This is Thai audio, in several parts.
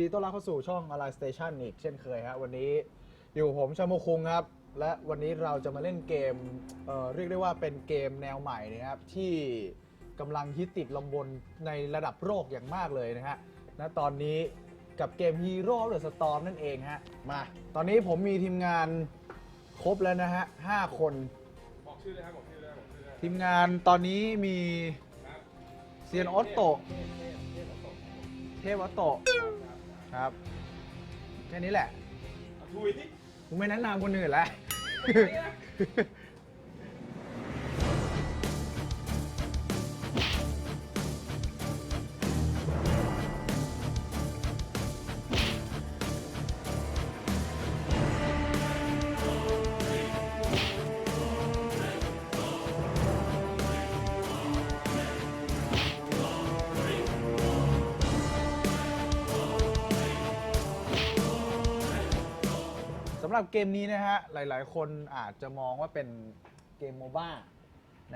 ดีครับยินดีต้อนรับเข้าสู่ช่อง Align Station อีกเช่นเคยครับวันนี้อยู่ผมชาโมคุงครับ และวันนี้เราจะมาเล่นเกมเอ่อเรียกได้ว่าเป็นเกมแนวใหม่นะครับที่กำลังฮิตติดลมบนในระดับโลกอย่างมากเลยนะฮะณตอนนี้กับเกม Hero of the Storm นั่นเองฮะมาตอนนี้ผมมีทีมงานครบแล้วนะฮะห้าคน บอกชื่อเลยครับบอกชื่อเลยบอกชื่อเลยทีมงานตอนนี้มีเซียนออตโตเทพเทพเทพออโตะเทพออตโตะ ครับ แค่นี้แหละเอาทุยที่กูไม่แนะนำคนอื่นแล้ว รับเกมนี้นะฮะ หลายๆ คนอาจจะมองว่าเป็นเกมโมบ้า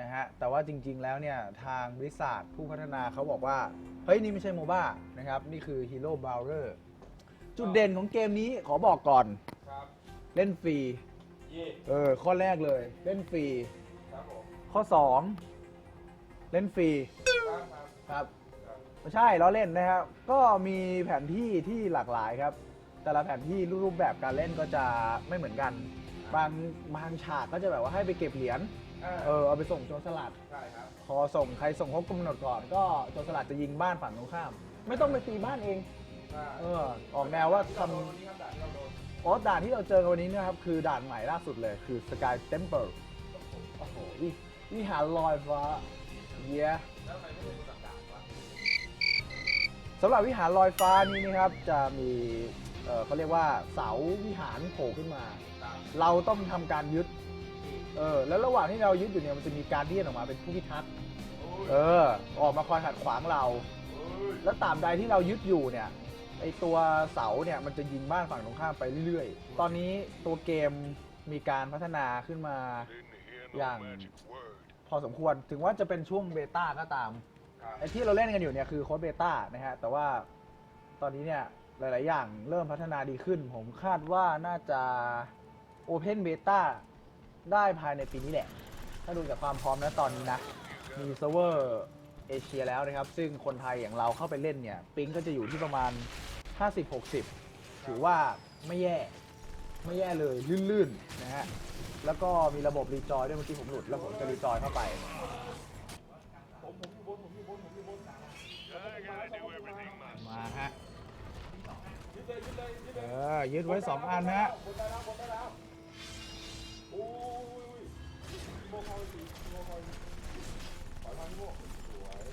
นะฮะ แต่ว่าจริงๆ แล้วเนี่ย ทางบริษัทผู้พัฒนาเขาบอกว่า เฮ้ย นี่ไม่ใช่โมบ้านะครับ นี่คือ Hero b r o w l e r จุดเด่นของเกมนี้ขอบอกก่อน ครับเล่นฟรี เย่เออ ข้อแรกเลย เล่นฟรี ครับผมข้อ 2 เล่นฟรี ครับครับ ครับครับไม่ใช่ล้อเล่นนะครับ ก็มีแผนที่ที่หลากหลายครับ แต่ละแผนที่รูปแบบการเล่นก็จะไม่เหมือนกัน บางบางฉากก็จะแบบว่าให้ไปเก็บเหรียญอ่าเออเอาไปส่งโจรสลัดใช่ครับพอส่งใครส่งครบกำหนดก่อน ก็โจรสลัดจะยิงบ้านฝั่งตรงข้าม ไม่ต้องไปตีบ้านเองอ่าเออออกแนวว่าทเราโดนวันนี้ครับด่านที่เราโดนำอ๋อด่านที่เราเจอกันวันนี้เนะครับคือด่านใหม่ล่าสุดเลยคือ Sky Temple โอ้โหวิวิหารลอยฟ้าเย้แล้วทำไมไม่เป็นคนด่านวะสำหรับวิหารลอยฟ้านี้นะครับจะมี เอ่อเขาเรียกว่าเสาวิหารโผล่ขึ้นมาตามเราต้องทำการยึดเออแล้วระหว่างที่เรายึดอยู่เนี่ยมันจะมีการเดียนออกมาเป็นผู้พิทักษ์โอ้ยเออ ออกมาคอยขัดขวางเราโอ้ยแล้วตราบใดที่เรายึดอยู่เนี่ยไอตัวเสาเนี่ยมันจะยิงบ้านฝั่งตรงข้ามไปเรื่อยๆ ตอนนี้ตัวเกมมีการพัฒนาขึ้นมา อย่าง พอสมควรถึงว่าจะเป็นช่วงเบต้าก็ตามครับไอที่เราเล่นกันอยู่เนี่ยคือโค้ดเบต้านะฮะแต่ว่าตอนนี้เนี่ย หลาย ๆ อย่างเริ่มพัฒนาดีขึ้น ผมคาดว่าน่าจะโอเพนเบต้าได้ภายในปีนี้แหละ ถ้าดูจากความพร้อมนะตอนนี้นะ มีเซิร์ฟเวอร์เอเชียแล้วนะครับ ซึ่งคนไทยอย่างเราเข้าไปเล่นเนี่ย ปิงก็จะอยู่ที่ประมาณ 50-60 ถือว่าไม่แย่ ไม่แย่เลย ลื่น ๆ นะฮะ แล้วก็มีระบบรีจอยด้วยเมื่อกี้ผมหลุด แล้วผมจะรีจอยเข้าไปมาฮะ เออยึดไว้2อันนะฮะบนได้แล้วบนได้แล้วโอ้ยพี่โมคอยสิพี่โมคอยสิขอทางพี่โมสวย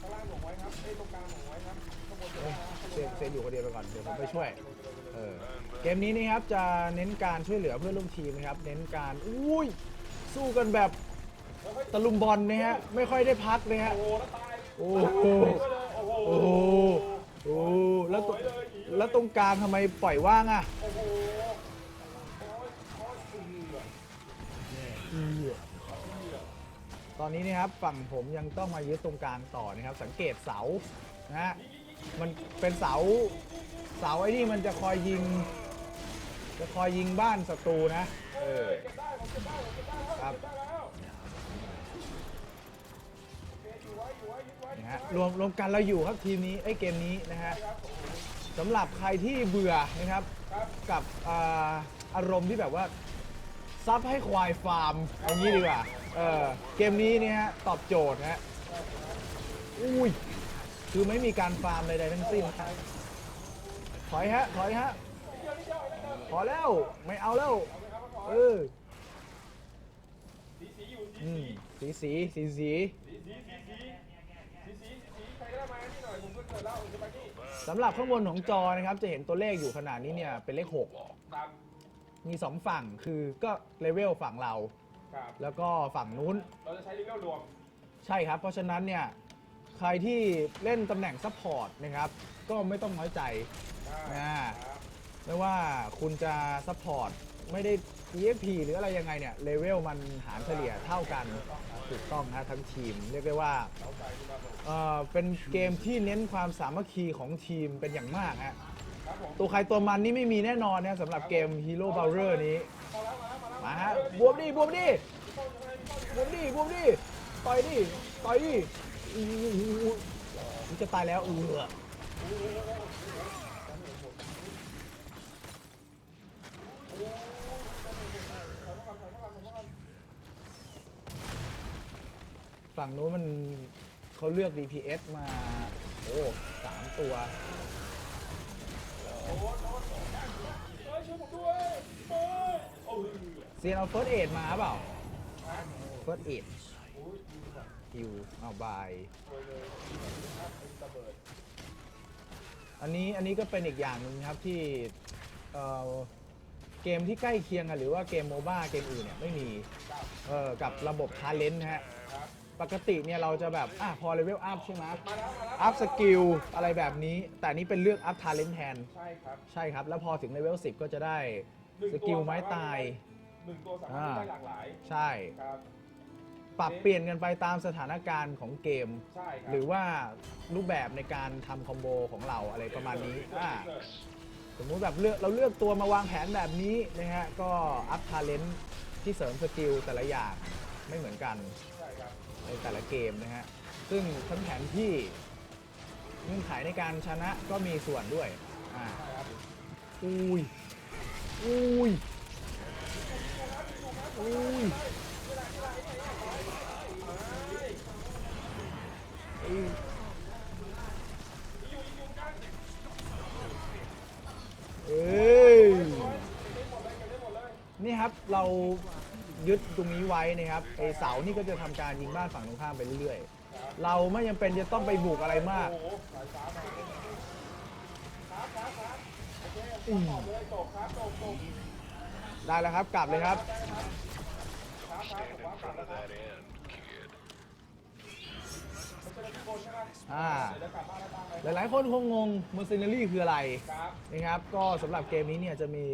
ข้างล่างหน่วงไว้ครับเอตองกลางถงไว้ครับข้างบนจะเซนเซนอยู่คนเดียวไปก่อนเดี๋ยวผมไปช่วยเออเกมนี้นี่ครับจะเน้นการช่วยเหลือเพื่อนร่วมทีมนะครับ เน้นการอุ้ยสู้กันแบบตะลุมบอลนะฮะไม่ค่อยได้พักเลยฮะโอ้โห โอ้โหโอ้โหโอ้โหโอ้แล้วตรงแล้วตรงกลางทำไมปล่อยว่างอะโอ้โหโอ้ยโอ้ยอือตอนนี้นะครับฝั่งผมยังต้องมายึดตรงกลางต่อนะครับ สังเกตเสานะฮะมันเป็นเสาเสาไอ้นี่มันจะคอยยิง จะคอยยิงบ้านศัตรูนะ เออเก็บได้ผมเก็บได้ผมเก็บได้แล้วครับ นะฮะรวมรวมกันเราอยู่ครับทีมนี้ไอ้เกมนี้นะฮะสำหรับใครที่เบื่อนะครับกับอ่าอารมณ์ที่แบบว่าซับให้ควายฟาร์มเอางี้ดีกว่าเออเกมนี้เนี่ยฮะตอบโจทย์ฮะอุ้ยคือไม่มีการฟาร์มใดๆทั้งสิ้นถอยฮะถอยฮะพอแล้วไม่เอาแล้วเออสีสีสีสีสีสี สำหรับข้างบนของจอนะครับ จะเห็นตัวเลขอยู่ขนาดนี้เนี่ยเป็นเลขตาม6มี 2 ฝั่งคือก็เลเวลฝั่งเรา ครับ แล้วก็ฝั่งนู้น เราจะใช้เลเวลรวม ใช่ครับ เพราะฉะนั้นเนี่ยใครที่เล่นตำแหน่งซัพพอร์ตนะครับ ก็ไม่ต้องน้อยใจอ่าอ่า ครับ ไม่ว่าคุณจะซัพพอร์ต ไม่ได้ EXP หรืออะไรยังไงเนี่ยเลเวลมันหารเฉลี่ยเท่ากันถูกต้องฮะทั้งทีม เรียกได้ว่าเออเป็นเกมที่เน้นความสามัคคีของทีมเป็นอย่างมากฮะตัวใครตัวมันนี่ไม่มีแน่นอนนะสำหรับเกม Hero b o w e r นี้มาแล้วมาแล้วมาแล้วมาฮะบวมดิบวมดิบวมดิบวมดิต่อยดิต่อยดิอู้จะตายแล้วเออ ฝั่งนู้นมันเขาเลือก DPS มา โอ้สามตัวเซียนเอาเฟิร์สเอดมาเปล่าเฟิร์สเอดฮิวเอาบาย อันนี้อันนี้ก็เป็นอีกอย่างหนึ่งครับที่เอ่อเกมที่ใกล้เคียงกันหรือว่าเกมโมบ้าเกมอื่นเนี่ยไม่มีกับเออกับระบบทาเลนต์นะฮะครับ ปกติเนี่ยเราจะแบบอะพอเลเวลอัพใช่ไหมมาแล้วมาแล้วอัพสกิลอะไรแบบนี้ แต่อันนี้เป็นเลือกอัพทาเลนต์แทน ใช่ครับใช่ครับ แล้วพอถึงเลเวล10 ก็จะได้หนึ่งสตัวกิลไม้ตาย หนึ่งตัวสามารถได้หลากหลายใช่ ครับปรับเปลี่ยนกันไปตามสถานการณ์ของเกม ใช่ครับหรือว่ารูปแบบในการทำคอมโบของเราอะไรประมาณนี้อ่าสมมุติแบบเลือกเราเลือกตัวมาวางแผนแบบนี้นะฮะก็อัพทาเลนต์ที่เสริมสกิลแต่ละอย่างไม่เหมือนกัน ในแต่ละเกมนะฮะ ซึ่งทั้งแผนที่เงื่อนไขในการชนะก็มีส่วนด้วย อ่าใช่ครับอุ้ยอุ้ย อุ้ย อุ้ยเอ้ยนี่ครับเรา ยึดตรงนี้ไว้นะครับไอเสานี่ก็จะทำการยิงบ้านฝั่งตรงข้ามไปเรื่อยๆ เราไม่จำเป็นจะต้องไปบุกอะไรมากได้แล้วครับกลับเลยครับครับครับผมว่ากลับแล้วครับมันจะเป็นคนใช่ไหมอ่าเดี๋ยวกลับบ้านแล้วตามไปหลายๆคนคงงง Mercenary คืออะไรนะครับ ก็สำหรับเกมนี้เนี่ยจะมี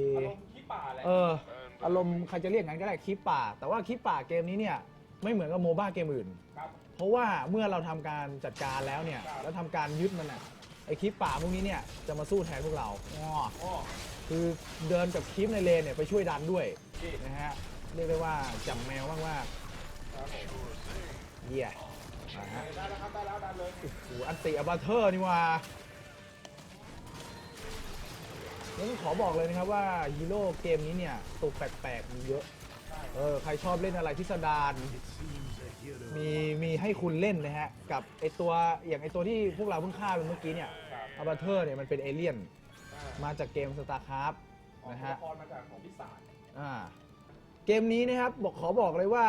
เออ อารมณ์ใครจะเรียกงั้นก็ได้คลิปป่า แต่ว่าคลิปป่าเกมนี้เนี่ยไม่เหมือนกับโมบ้าเกมอื่น ครับ เพราะว่าเมื่อเราทำการจัดการแล้วเนี่ยครับ แล้วทำการยึดมันอะไอคลิปป่าพวกนี้เนี่ยจะมาสู้แทนพวกเราอ้ออ๋อคือเดินกับคลิปในเลนเนี่ยไปช่วยดันด้วยนี่นะฮะเรียกได้ว่าจับแมวมากครับผมๆเยี่ยนะฮะได้แล้วครับได้แล้วดันเลย โอ้โหอันติอบัตเทอร์นี่ว่า แล้วต้องขอบอกเลยนะครับว่าฮีโร่เกมนี้เนี่ยตกแปลกๆมีเยอะ เออใครชอบเล่นอะไรที่สดานมีมีให้คุณเล่นนะฮะ กับไอตัวอย่างไอตัวที่พวกเราเพิ่งฆ่าไปเมื่อกี้เนี่ยครับอบัตเทอร์เนี่ยมันเป็นเอเลี่ยนอ่ามาจากเกมสตาร์คราฟอ๋อนะตัวฮะละครมาจากของพิศาจอ่าเกมนี้นะครับบอกขอบอกเลยว่า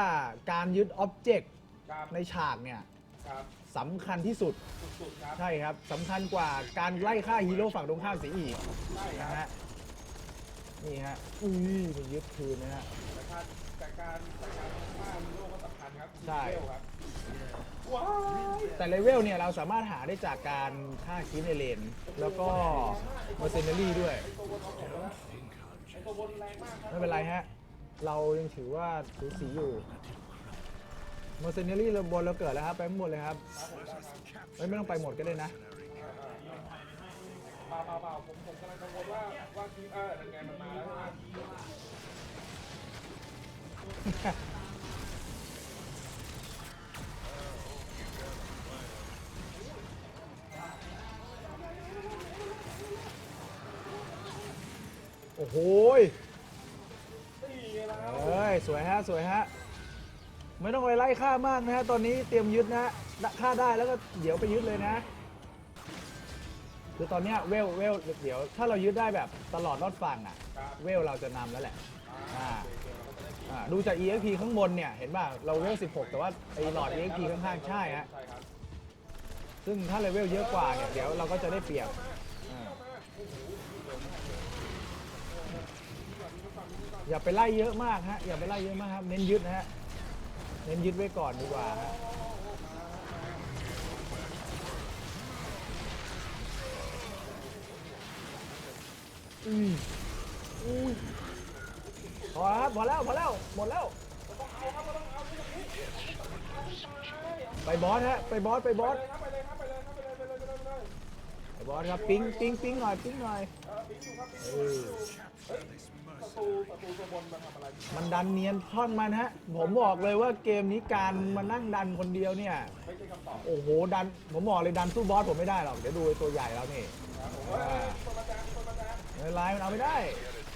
การยึดอ็อบเจกต์ครับในฉากเนี่ยครับ สำคัญที่สุด สุดๆครับ ใช่ครับสำคัญกว่าการไล่ฆ่าฮีโร่ฝั่งตรงข้ามเสียอีกใช่คนะรับ ฮะนี่ฮะอุ้ยมันยึดคืนนะฮะ แต่การแต่การแต่การฆ่าฮีโร่ก็สำคัญครับใช่เร็วครับว้ายแต่เลเวลเนี่ยเราสามารถหาได้จากการฆ่าคีฟในเลน แล้วก็เมอร์เซนเนอรี่ด้วย ไอตัวบนเอาหมดแล้วนะไอตัวบนแรงมากครับไม่เป็นไรฮะ เรายังถือว่าสูสีอยู่เมอร์เซนเนอรี่เราบนเราเกิดแล้วครับ ไปหมดเลยครับได้ครับเอ้ยไม่ต้องไปหมดก็ได้นะอ่าอ่าเปล่าเปล่าเปล่าผมผมกำลังกังวลว่าว่าทีมเออเป็นไงมันมาแล้วใช่ไหมโอ้โหนี่ไงล้วเอ้ย สวยฮะ สวยฮะ ไม่ต้องไปไล่ฆ่ามากนะฮะตอนนี้เตรียมยึดนะฮะฆ่าได้แล้วก็เดี๋ยวไปยึดเลยนะ คือตอนเนี้ยเวลเวลเดี๋ยว ถ้าเรายึดได้แบบตลอดรอดฝั่งอะ เวลเราจะนำแล้วแหละอ่าอ่าดูจาก EXP ข้างบนเนี่ยเห็นป่ะเราเวล 16 แต่ว่าไอ้หลอด EXP ข้างๆใช่ฮะใช่ครับซึ่งถ้าเลเวลเยอะกว่าเนี่ยเดี๋ยวเราก็จะได้เปรียบอย่าไปไล่เยอะมากฮะอย่าไปไล่เยอะมากครับเน้นยึดนะฮะ เน้นยึดไว้ก่อนดีกว่าฮะอุ้ยอุ้ยพอครับพอแล้วพอแล้วหมดแล้วไปบอสฮะไปบอสไปบอสไปเลยครับไปเลยครับไปเลยไปเลยไปเลยไปเลยไปบอสครับปิ้งปิ้งปิ้งหน่อยปิ้งหน่อย เออปิ๊งอยู่ครับปิ๊งเออยู่อเฮ้ย ประตูประตูตัวบนมันทำอะไรมันดันเนียนท่อนมันฮะ ผมบอกเลยว่าเกมนี้การมานั่งดันคนเดียวเนี่ย ไม่ใช่คำตอบโอ้โหดัน ผมบอกเลยดันสู้บอสผมไม่ได้หรอก เดี๋ยวดูไอ้ตัวใหญ่แล้วนี่ครับผมเฮ้ยตัวประจานตัวประจานไม่เป็นไรมันเอาไม่ได้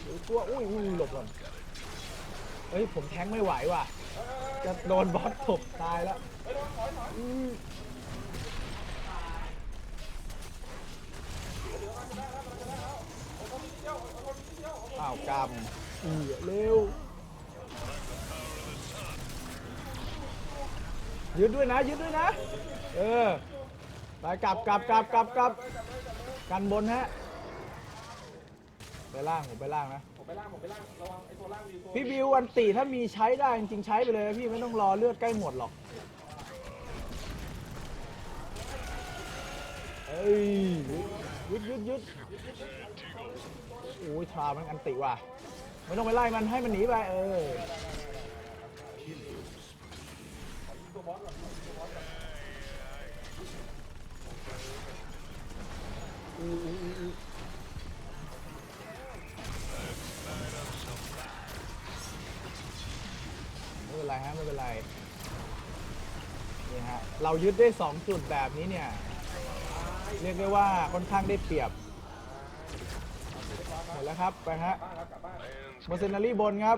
ดูตัวอุ้ยอุ้ยหลบก่อนเฮ้ยผมแทงไม่ไหวว่ะ เออเออจะโดนบอสตบตายแล้ว เฮ้ยโดนถอยถอยอืม อ้โหอ้าวกำอือเร็วยึดด้วยนะยึดด้วยนะ เออไปกลับกลับกลับกลับกลับกันบนฮะไปล่างผมไปล่างนะผมไปล่างผมไปล่างระวังไอ้ตัวล่างมีตัวพี่บิววันตีถ้ามีใช้ได้จริงๆใช้ไปเลยนะพี่ไม่ต้องรอเลือดใกล้หมดหรอกเอ้ยยึดยึดยึดโอ้ยชามันอันติว่ะ ไม่ต้องไปไล่มันให้มันหนีไปเออตัวบอสก่อนตัวบอสก่อนอืออืออือไม่เป็นไรฮะไม่เป็นไรนี่ฮะเรายึดได้สองจุดแบบนี้เนี่ย เรียกได้ว่าค่อนข้างได้เปรียบ มดแล้วครับ ไปฮะบ้านครับกลับบ้านเมอร์เซนารี่บนครับ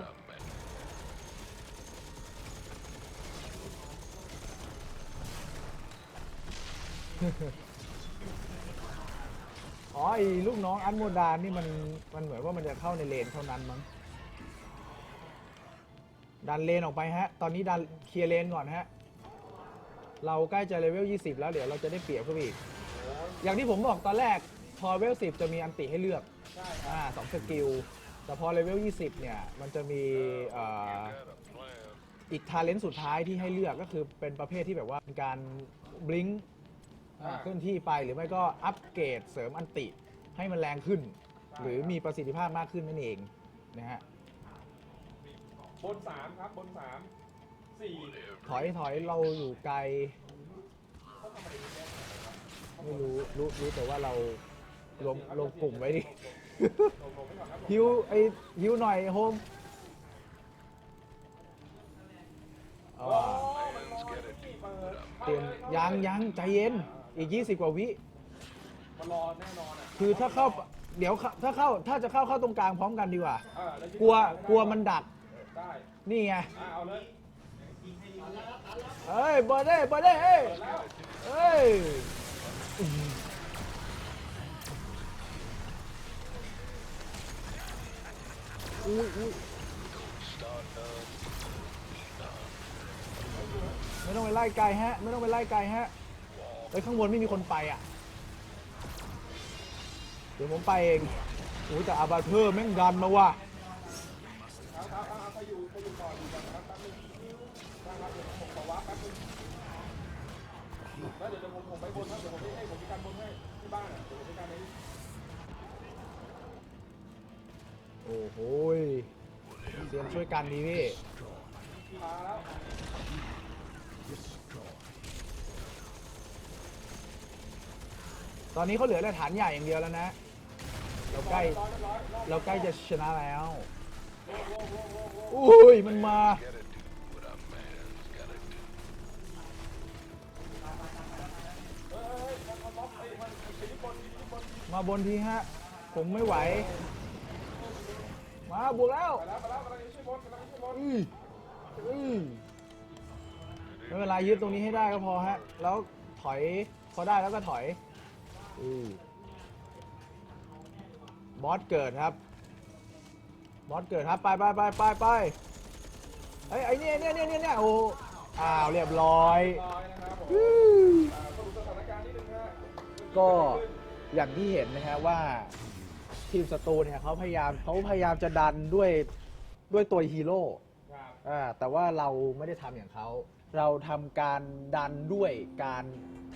อ๋อไอ้ลูกน้องอันโมดานนี่มันมันเหมือนว่ามันจะเข้าในเลนเท่านั้นมั้งดันเลนออกไปฮะ ตอนนี้ดันเคลียร์เลนก่อนฮะ เราใกล้จะเลเวล 20 แล้วเดี๋ยวเราจะได้เปรียบขึ้นไปอีก อย่างที่ผมบอกตอนแรกพอเลเวล 10 จะมีอันติให้เลือก ใช่ อ่าสองสกิล แต่พอเลเวล 20 เนี่ย มันจะมีเอ่ออีกทาเลนต์สุดท้ายที่ให้เลือกก็คือเป็นประเภทที่แบบว่าเป็นการบลิงก์เคลื่อนที่ไปหรือไม่ก็อัปเกรดเสริมอันติให้มันแรงขึ้น หรือมีประสิทธิภาพมากขึ้นนั่นเองนะฮะ บนสามครับบนสามสี่ถอยถอยเราอยู่ไกลไม่รู้รู้รู้แต่ว่าเรารวมรวมกลุ่มไว้ดิ ลงลงไปก่อนครับฮิวไอฮิวหน่อยโฮมโอ้อ่ามันรอที่เปิดเตรียมยังยังใจเย็น อีก 20 กว่าวิ มันรอแน่นอนอะคือถ้าเข้าเดี๋ยวเข้าถ้าเข้าถ้าจะเข้าเข้าตรงกลางพร้อมกันดีกว่า เออแยิงกลัวกลัวมันดัก ได้นี่ไง อะเอาเลยเอ้ยเบอร์เด้เบอร์เด้เอ้ยเปิดแล้วเอ้ย อุ้ยอุ้ยไม่ต้องไปไล่ไกลฮะ ไม่ต้องไปไล่ไกลฮะไปข้างบนไม่มีคนไปอะ เดี๋ยวผมไปเองโอ้แต่อาบาเทอร์แม่งดันมาว่ะแป๊บนึงได้ครับเดี๋ยวผมขอวาร์ปแป๊บนึงแล้วเดี๋ยวผมผมไปบนครับเดี๋ยวผมให้ผมมีการบนให้ที่บ้านอะเดี๋ยวผมมีการใน โอ้โหเตรียมช่วยกันดีพี่มาแล้วตอนนี้เขาเหลือแต่ฐานใหญ่อย่างเดียวแล้วนะ เราใกล้ เราใกล้จะชนะแล้วอุ้ยมันมามมาบนทีฮะ ผมไม่ไหว มาบวกแล้วไปแล้วไปแล้วกำลังจะช่วยบนกำลังจะช่วยบนอืออือไม่เป็นไรยึดตรงนี้ให้ได้ก็พอฮะ แล้วถอยพอได้แล้วก็ถอยอือบอสเกิดครับ บอสเกิดครับไปไปไปไปไปเอ้ยไอ้เนี่ยเนี่ยเนี่ยเนี่ยเนี่ยโอ้อ้าวเรียบร้อย ก็อย่างที่เห็นนะฮะว่า ทีมศัตรูเนี่ยเขาพยายามเขาพยายามจะดันด้วยด้วยตัวฮีโร่ครับอ่าแต่ว่าเราไม่ได้ทำอย่างเขา เราทำการดันด้วยการ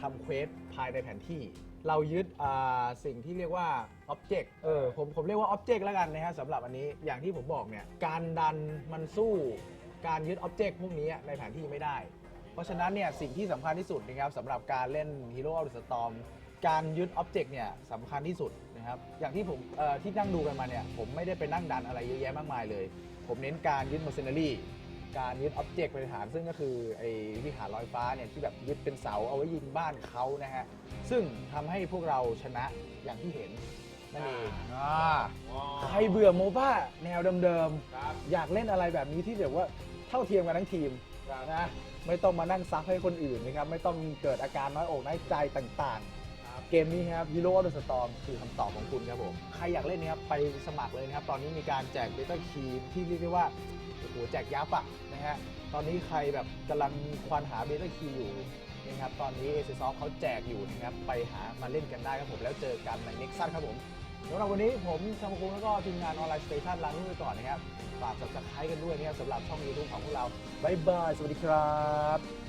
ทำเควสภายในแผนที่ เรายึดอ่าสิ่งที่เรียกว่า Object เออผมผมเรียกว่า Object แล้วกันนะฮะสำหรับอันนี้อย่างที่ผมบอกเนี่ยการดันมันสู้การยึด Object พวกนี้ในแผนที่ไม่ได้ เพราะฉะนั้นเนี่ยสิ่งที่สำคัญที่สุดนะครับสำหรับการเล่น Hero of the Storm การยึด Object เนี่ยสำคัญที่สุดนะครับ อย่างที่ผมเอ่อที่นั่งดูกันมาเนี่ยผมไม่ได้ไปนั่งดันอะไรเยอะแยะมากมายเลย ผมเน้นการยึด Mercenary การยึด Object เป็นฐานซึ่งก็คือไอ้วิหารลอยฟ้าเนี่ยที่แบบยึดเป็นเสาเอาไว้ยิงบ้านเขานะฮะซึ่งทำให้พวกเราชนะอย่างที่เห็นนั่นเองอ่าว้าวใครเบื่อโมบ้าแนวเดิมๆครับอยากเล่นอะไรแบบนี้ที่แบบว่าเท่าเทียมกันทั้งทีม ครับ นะไม่ต้องมานั่งซักให้คนอื่นนะครับ ไม่ต้องเกิดอาการน้อยอกน้อยใจต่างครับๆ เกมนี้ครับ Hero of the Storm คือคำตอบของคุณครับผม ใครอยากเล่นนะครับไปสมัครเลยนะครับ ตอนนี้มีการแจกเบต้าคีที่เรียกได้ว่าโอ้โหแจกยับอะนะฮะ ตอนนี้ใครแบบกำลังควานหาเบต้าคีอยู่นะครับ ตอนนี้ a อ s o f t เขาแจกอยู่นะครับ ไปหามาเล่นกันได้ครับผม แล้วเจอกันใน Nexus ครับผมสำหรับวันนี้ผมชมคุงแล้วก็ทีมงานออนไลน์สเตชันลานุ่ไปก่อนนะครับ ฝาก subscribe กันด้วยนะครับสำหรับช่อง YouTube ของพวกเรา บ๊ายบาย สวัสดีครับ